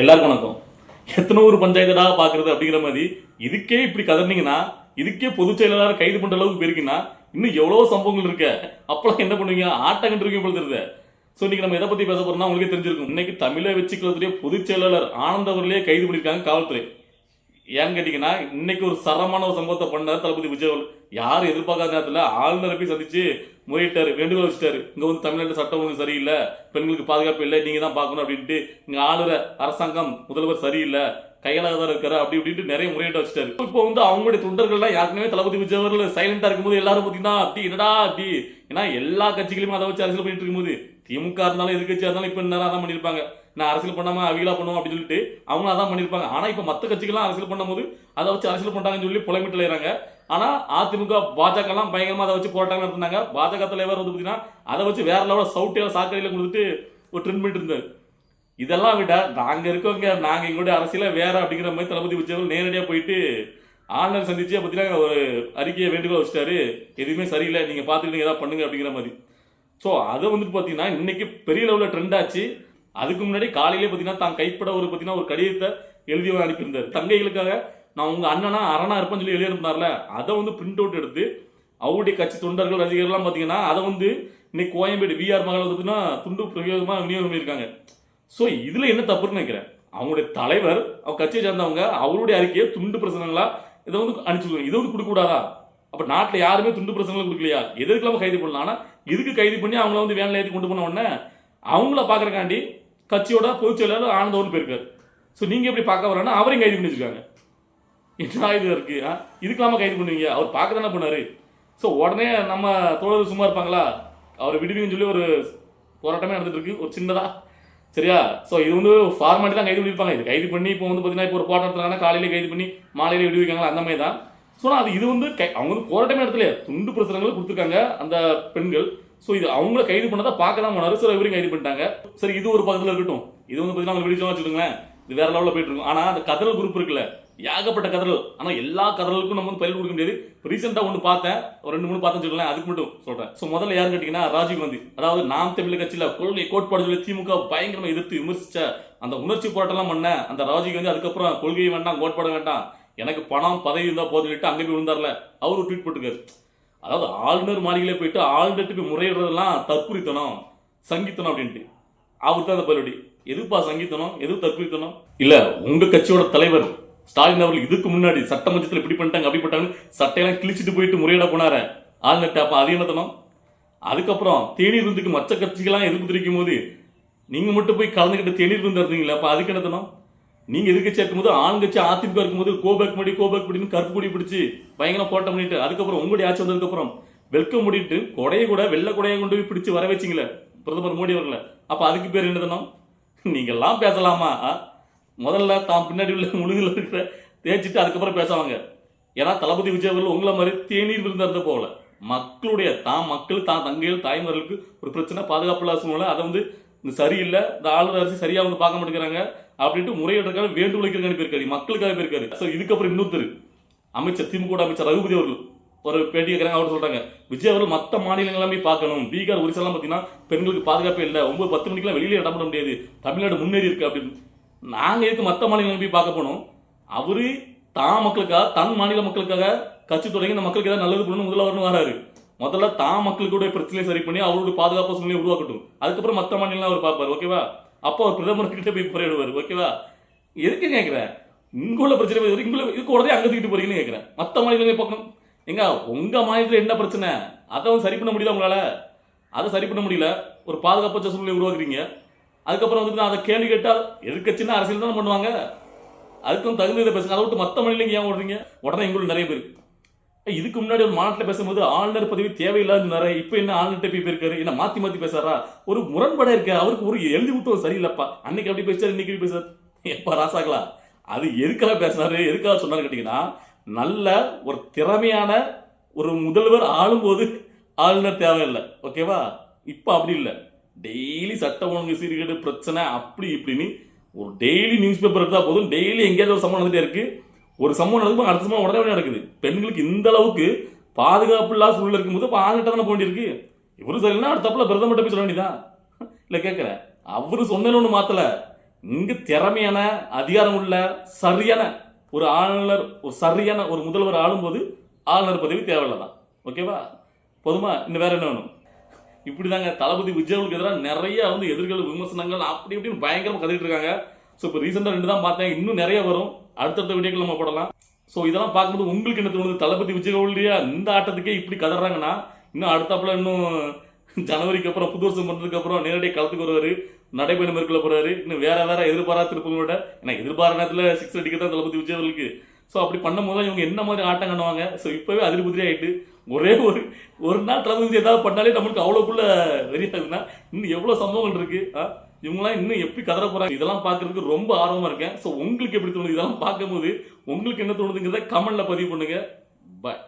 எல்லாருக்கும் வணக்கம். எத்தனை ஊர் பஞ்சாயத்தடா பார்க்குறது அப்படிங்கிற மாதிரி இதுக்கே இப்படி கதறினீங்கன்னா இதுக்கே பொதுச் செயலாளர் கைது பண்ணுற அளவுக்கு போயிருக்கீங்கன்னா இன்னும் எவ்வளோ சம்பவங்கள் இருக்க. அப்பெல்லாம் என்ன பண்ணுவீங்க? ஆட்டங்கன்று இருக்கீங்க போல தெரியுது. ஸோ இன்னைக்கு நம்ம எதை பற்றி பேச போறோம்னா உங்களுக்கே தெரிஞ்சிருக்கும். இன்னைக்கு தமிழை வச்சுக்கிறதுடைய பொதுச் செயலாளர் ஆனந்த் அவர்களே கைது பண்ணியிருக்காங்க காவல்துறை. ஏன்னு கேட்டிங்கன்னா இன்னைக்கு ஒரு சரமான ஒரு சம்பவத்தை பண்ணார் தளபதி விஜய் யார் யாரும் எதிர்பார்க்காத நேரத்தில் ஆளுநரை போய் சந்திச்சு முறையிட்டாரு வேண்டுகோள் வச்சுட்டாரு. இங்க வந்து தமிழ்நாட்டு சட்டம் ஒழுங்கு சரியில்லை பெண்களுக்கு பாதுகாப்பு இல்லை நீங்க தான் பார்க்கணும் அப்படின்ட்டு இங்க ஆளுற அரசாங்கம் முதல்வர் சரியில்லை. கையாளாதான் இருக்காரு. அப்படி இப்படின்ட்டு நிறைய முறையிட்டு வச்சுட்டாரு. இப்போ வந்து அவங்களுடைய தொண்டர்கள்லாம் யாருக்குமே தளபதி விஜய் அவர்கள் சைலண்டா இருக்கும்போது எல்லாரும் பார்த்தீங்கன்னா அப்படி என்னடா அப்படி? ஏன்னா எல்லா கட்சிகளையும் அதை வச்சு அரசியல் பண்ணிட்டு இருக்கும்போது திமுக இருந்தாலும் எதிர்கட்சியாக இருந்தாலும் இப்போ நேரம் அதான் பண்ணியிருப்பாங்க நான் அரசியல் பண்ணாம அவிகளா பண்ணுவோம் அப்படின்னு சொல்லிட்டு அவங்க அதான் பண்ணியிருப்பாங்க ஆனால் இப்போ மற்ற கட்சிகள்லாம் அரசியல் பண்ணும்போது அதை வச்சு அரசியல் பண்ணுறாங்கன்னு சொல்லி புலமிட்டில் இளையறாங்க ஆனா அதிமுக பாஜக எல்லாம் பயங்கரமா அதை வச்சு போராட்டம் நடத்தினாங்க. பாஜக தலைவர் வந்து பார்த்தீங்கன்னா அதை வச்சு வேற லெவலில் சவுட்டியால சாக்கடையில கொடுத்துட்டு ஒரு ட்ரெண்ட் பண்ணிட்டு இருந்தாரு. இதெல்லாம் விட நாங்கள் இருக்கவங்க நாங்க எங்களுடைய அரசியல வேற அப்படிங்கிற மாதிரி தளபதி உச்சவர்கள் நேரடியா போயிட்டு ஆளுநர் சந்திச்சு பார்த்தீங்கன்னா ஒரு அறிக்கையை வேண்டுகோள் வச்சுட்டாரு. எதுவுமே சரியில்லை. நீங்க பாத்துக்கிட்டு ஏதாவது பண்ணுங்க அப்படிங்கிற மாதிரி. ஸோ அதை வந்துட்டு பார்த்தீங்கன்னா இன்னைக்கு பெரிய லெவலில் ட்ரெண்ட் ஆச்சு. அதுக்கு முன்னாடி காலையிலே பார்த்தீங்கன்னா தான் கைப்பட ஒரு பார்த்தீங்கன்னா ஒரு கடிதத்தை எழுதி அனுப்பியிருந்தார். தங்கைகளுக்காக நான் உங்கள் அண்ணனா அரணா இருப்பேன்னு சொல்லி எழுதியிருந்தார்ல அதை வந்து பிரிண்ட் அவுட் எடுத்து அவருடைய கட்சி தொண்டர்கள் ரசிகர்கள்லாம் பார்த்தீங்கன்னா அதை வந்து இன்னைக்கு கோயம்பேடு விஆர் மகள் வந்து பார்த்தீங்கன்னா துண்டு பிரயோகமாக விநியோகம் பண்ணியிருக்காங்க. ஸோ இதில் என்ன தப்புன்னு நினைக்கிறேன்? அவங்களுடைய தலைவர் அவங்க கட்சியை சேர்ந்தவங்க அவருடைய அறிக்கையை துண்டு பிரசனங்களா இதை வந்து அனுப்பிச்சுருக்காங்க இதை வந்து கொடுக்கக்கூடாதா? அப்போ நாட்டில் யாருமே துண்டு பிரசனங்கள் கொடுக்கலையா? எதுக்கெல்லாம் கைது பண்ணலாம் ஆனால் இதுக்கு கைது பண்ணி அவங்கள வந்து வேனில் ஏற்றி கொண்டு போன உடனே அவங்கள பார்க்கறக்காண்டி கட்சியோட பொதுச் செயலாளர் ஆனந்தவன் போயிருக்காரு. ஸோ நீங்கள் எப்படி பார்க்க வரேன்னா அவரையும் கைது பண்ணி வச்சிருக்காங்க என்ன இது இருக்கு ஆ? இதுக்கெல்லாம கைது பண்ணுவீங்க? அவர் பார்க்க தானே பண்ணாரு ஸோ உடனே நம்ம தோழர் சும்மா இருப்பாங்களா? அவர் விடுவீங்கன்னு சொல்லி ஒரு போராட்டமே நடந்துட்டு இருக்கு. ஒரு சின்னதா சரியா? ஸோ இது வந்து ஃபார்மாலிட்டி தான் கைது பண்ணியிருப்பாங்க. இது கைது பண்ணி இப்போ வந்து பார்த்தீங்கன்னா இப்போ ஒரு போராட்டம் நடத்துறாங்கன்னா காலையிலே கைது பண்ணி மாலையிலே விடுவிக்காங்களா அந்த மாதிரி தான். ஸோ அது இது வந்து கை- அவங்க வந்து போராட்டமே இடத்துல துண்டு பிரசுரங்கள் கொடுத்துருக்காங்க அந்த பெண்கள். ஸோ இது அவங்கள கைது பண்ணதை பார்க்க தான் போனார் சில இவரையும் கைது பண்ணிட்டாங்க. சரி இது ஒரு பக்கத்தில் இருக்கட்டும். இது வந்து பார்த்தீங்கன்னா அவங்க வீடியோ வச்சுக்கோங்களேன். இது வேற லெவலில் போயிட்டு இருக்கும். ஆனால் அந்த கதறல் குரூப் இருக்குல்ல ஏகப்பட்ட கதறல் ஆனால் எல்லா கதறலுக்கும் நம்ம வந்து பயிர் கொடுக்க முடியாது. ரீசெண்டாக ஒன்று பார்த்தேன். ஒரு ரெண்டு மூணு பார்த்தேன்னு சொல்லலாம் அதுக்கு மட்டும் சொல்கிறேன் ஸோ முதல்ல யாருன்னு கேட்டிங்கன்னா ராஜீவ் காந்தி. அதாவது நாம் தமிழ் கட்சியில் கொள்கை கோட்பாடு சொல்லி திமுக பயங்கரமாக எதிர்த்து விமர்சித்த அந்த உணர்ச்சி போராட்டம்லாம் பண்ண அந்த ராஜீவ் காந்தி அதுக்கப்புறம் கொள்கை வேண்டாம் கோட்பாடு வேண்டாம். எனக்கு பணம் பதவி இருந்தால் போதும் சொல்லிட்டு அங்கே போய் விழுந்தார்ல. அவர் ட்வீட் போட்டுருக்காரு. அதாவது ஆளுநர் மாளிகையில் போயிட்டு ஆளுநர்கிட்ட போய் முறையிடுறதெல்லாம் தற்குறித்தனம் சங்கீத்தனம் அப்படின்ட்டு. அவர் தான் அந்த பதிலடி. எதுப்பா சங்கீத்தனம்? எது தற்குறித்தனம்? இல்லை உங்கள் கட்சியோட தலைவர் ஸ்டாலின் அவர்கள் இதுக்கு முன்னாடி சட்டமன்றத்தில் இப்படி பண்ணிட்டாங்க அப்படி பண்ணிட்டாங்க சட்டையெல்லாம் கிழிச்சிட்டு போயிட்டு முறையிட போனார. ஆளுநர்கிட்ட அப்போ அது என்னத்தனம் அதுக்கப்புறம் தேநீர் விருந்துக்கு மற்ற கட்சிகள்லாம் எதிர்ப்பு தெரிவிக்கும் போது நீங்கள் மட்டும் போய் கலந்துக்கிட்டு தேநீர் விருந்து இருந்தீங்களா அப்போ அதுக்கு என்னத்தனம்? நீங்கள் எதிர்க்கட்சியா இருக்கும்போது ஆளுங்கட்சி அதிமுக இருக்கும்போது கோபேக் முடி கோபேக் முடின்னு கருப்பு கொடி பிடிச்சி பயங்கரம் போட்டம் பண்ணிட்டு அதுக்கப்புறம் உங்களுடைய ஆட்சி வந்ததுக்கப்புறம் வெல்கம் முடிட்டு கொடையை கூட வெள்ளை கொடையை கொண்டு போய் பிடிச்சு வர வச்சிங்களே பிரதமர் மோடி அவர்களை. அப்போ அதுக்கு பேர் என்னதுனம் நீங்கள்லாம் பேசலாமா? ஆ? முதல்ல தான் பின்னாடி உள்ள முழுகில் இருக்கிற தேய்ச்சிட்டு அதுக்கப்புறம் பேசுவாங்க ஏன்னா தளபதி விஜய் அவர்கள் உங்களை மாதிரி தேநீர் விருந்தா போகல மக்களுடைய தான் மக்கள் தான் தங்கைகள் தாய்மார்களுக்கு ஒரு பிரச்சனை பாதுகாப்பு இல்லாத சூழ்நிலை அதை வந்து இந்த சரியில்லை இந்த ஆளுநர் அரசு சரியாக வந்து பார்க்க மாட்டேங்கிறாங்க அப்படின்ட்டு முறையிடுறதுக்காக வேண்டு வைக்கிறதுக்கான போயிருக்காரு. மக்களுக்காக போயிருக்காரு. ஸோ இதுக்கப்புறம் இன்னொருத்தர் அமைச்சர் திமுக அமைச்சர் ரகுபதி அவர்கள் ஒரு பேட்டி கேட்குறாங்க அவர் சொல்கிறாங்க விஜய் அவர்கள் மற்ற மாநிலங்களாமே பார்க்கணும். பீகார் ஒரிசாலாம் பார்த்தீங்கன்னா பெண்களுக்கு பாதுகாப்பே இல்லை. ஒம்பது பத்து மணிக்கெல்லாம் வெளியில இடம் பண்ண முடியாது. தமிழ்நாடு முன்னேறி இருக்கு அப்படின்னு. நாங்கள் எதுக்கு மற்ற மாநிலங்கள் போய் பார்க்க போனோம்? அவரு தான் மக்களுக்காக தன் மாநில மக்களுக்காக கட்சி தொடங்கி இந்த மக்களுக்கு ஏதாவது நல்லது பண்ணணும் முதல்ல வரணும் வராரு. முதல்ல தான் மக்களுடைய பிரச்சனையை சரி பண்ணி அவருடைய பாதுகாப்பு சூழ்நிலையை உருவாக்கட்டும். அதுக்கப்புறம் மற்ற மாநிலம் அவர் பார்ப்பார் ஓகேவா? அப்போ அவர் பிரதமர் கிட்ட போய் முறையிடுவார் ஓகேவா? எதுக்கு கேட்குறேன் இங்குள்ள பிரச்சனை போய் இங்குள்ள இதுக்கு உடனே அங்க தூக்கிட்டு போறீங்கன்னு கேட்குறேன் மற்ற மாநிலங்களை பார்க்கணும். எங்க உங்க மாநிலத்தில் என்ன பிரச்சனை? அதை சரி பண்ண முடியல உங்களால. அதை சரி பண்ண முடியல. ஒரு பாதுகாப்பு சூழ்நிலை உருவாக்குறீங்க. அதுக்கப்புறம் வந்து அதை கேள்வி கேட்டால் எதிர்கட்சினா அரசியல் தானே பண்ணுவாங்க? அதுக்கும் தகுந்த பேசுங்க. அதை விட்டு மற்ற மாநிலங்க ஏன் ஓடுறீங்க? உடனே எங்களுக்கு நிறைய பேர். இதுக்கு முன்னாடி ஒரு மாநாட்டில் பேசும்போது ஆளுநர் பதவி தேவையில்லாத நிறைய இப்போ என்ன ஆளுநர்கிட்ட போய் போயிருக்காரு என்ன மாத்தி மாத்தி பேசுறாரா? ஒரு முரண்பாடாக இருக்க அவருக்கு ஒரு எழுதி விட்டோம் சரியில்லைப்பா. அன்னைக்கு அப்படி பேசாரு இன்னைக்கு அப்படி பேசாரு எப்பா ராசாங்களா அது எதுக்காக பேசினாரு எதுக்காக சொன்னாரு கேட்டீங்கன்னா நல்ல ஒரு திறமையான ஒரு முதல்வர் ஆளும்போது ஆளுநர் தேவையில்லை. ஓகேவா? இப்போ அப்படி இல்லை. டெய்லி சட்ட ஒழுங்கு சீர்கேடு பிரச்சனை அப்படி இப்படின்னு ஒரு டெய்லி நியூஸ் பேப்பர் எடுத்தால் போதும். டெய்லி எங்கேயாவது ஒரு சம்பவம் நடந்துட்டே இருக்கு. ஒரு சம்பவம் நடக்கும் அடுத்த சம்பவம் உடனே உடனே நடக்குது. பெண்களுக்கு இந்த அளவுக்கு பாதுகாப்பு இல்லாத சூழல் இருக்கும்போது இப்போ ஆங்கிட்ட தானே போக வேண்டியிருக்கு. இவரும் சரியில்லைனா அடுத்த தப்புல பிரதமர்கிட்ட போய் சொல்ல வேண்டியதான் இல்லை கேட்குறேன் அவரு சொன்னேன்னு ஒன்று மாற்றலை இங்கே திறமையான அதிகாரம் உள்ள சரியான ஒரு ஆளுநர் ஒரு சரியான ஒரு முதல்வர் ஆளும்போது ஆளுநர் பதவி தேவையில்லதான். ஓகேவா? போதுமா? இன்னும் வேற என்ன வேணும்? இப்படிதாங்க. தளபதி விஜய்களுக்கு எதிராக நிறைய வந்து எதிர்கள் விமர்சனங்கள் அப்படி இப்படின்னு பயங்கரமாக கத்திட்டு இருக்காங்க. ஸோ இப்போ ரீசெண்டாக ரெண்டு தான் பார்த்தேன். இன்னும் நிறைய வரும். அடுத்தடுத்த வீடியோக்கள் நம்ம போடலாம். ஸோ இதெல்லாம் பார்க்கும்போது உங்களுக்கு என்ன தோணுது? தளபதி விஜய்களுடைய இந்த ஆட்டத்துக்கே இப்படி கதறாங்கன்னா இன்னும் அடுத்தாப்புல இன்னும் ஜனவரிக்கு அப்புறம் புது வருஷம் பண்ணதுக்கு அப்புறம் நேரடியாக களத்துக்கு வருவார். நடைபயணம் மேற்கொள்ள போறாரு. இன்னும் வேற வேற எதிர்பாரா திருப்பங்களோட ஏன்னா எதிர்பார நேரத்தில் சிக்ஸ் அடிக்க தான் தளபதி விஜய் அவர்களுக்கு. ஸோ அப்படி பண்ணும்போது இவங்க என்ன மாதிரி ஆட்டம் கண்ணுவாங்க ஸோ இப்போவே அதிர்புதிரி ஆகிட்டு ஒரே ஒரு ஒரு நாள் தளபதி ஏதாவது பண்ணாலே நம்மளுக்கு அவ்வளோக்குள்ள வெறியாதுன்னா இன்னும் எவ்வளோ சம்பவங்கள் இருக்கு? ஆ? இவங்களாம் இன்னும் எப்படி கதற போறாங்க? இதெல்லாம் பார்க்கறதுக்கு ரொம்ப ஆர்வமாக இருக்கேன். ஸோ உங்களுக்கு எப்படி தோணுது? இதெல்லாம் பார்க்கும்போது உங்களுக்கு என்ன தோணுதுங்கிறத கமெண்டில் பதிவு பண்ணுங்க. பாய்